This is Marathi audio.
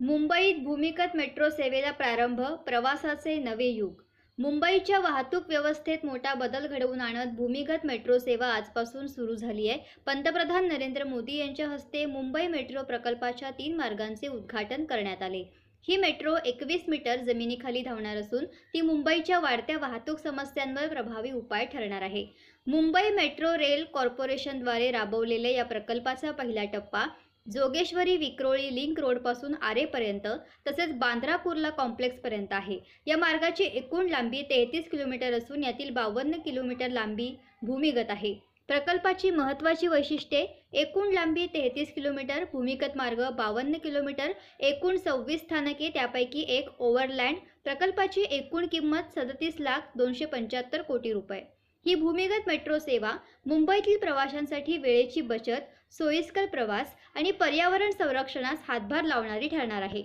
मुंबईत भूमिगत मेट्रो सेवेला प्रारंभ प्रवासाचे नवे युग. मुंबईच्या वाहतूक व्यवस्थेत मोठा बदल घडवून आणत भूमिगत मेट्रो सेवा आजपासून सुरू झाली आहे. पंतप्रधान नरेंद्र मोदी यांच्या हस्ते मुंबई मेट्रो प्रकल्पाच्या तीन मार्गांचे उद्घाटन करण्यात आले. ही मेट्रो एकवीस मीटर जमिनीखाली धावणार असून ती मुंबईच्या वाढत्या वाहतूक समस्यांवर प्रभावी उपाय ठरणार आहे. मुंबई मेट्रो रेल कॉर्पोरेशनद्वारे राबवलेल्या या प्रकल्पाचा पहिला टप्पा जोगेश्वरी विक्रोळी लिंक रोडपासून आरेपर्यंत तसेच बांद्रा कुर्ला कॉम्प्लेक्सपर्यंत आहे. या मार्गाची एकूण लांबी तेहतीस किलोमीटर असून यातील बावन्न किलोमीटर लांबी भूमिगत आहे. प्रकल्पाची महत्त्वाची वैशिष्ट्ये एकूण लांबी तेहतीस किलोमीटर भूमिगत मार्ग बावन्न किलोमीटर एकूण सव्वीस स्थानके त्यापैकी एक ओव्हरलँड प्रकल्पाची एकूण किंमत सदतीस लाख दोनशे पंच्याहत्तर कोटी रुपये. ही भूमिगत मेट्रो सेवा मुंबईतील प्रवाशांसाठी वेळेची बचत सोयीस्कर प्रवास आणि पर्यावरण संरक्षणास हातभार लावणारी ठरणार आहे.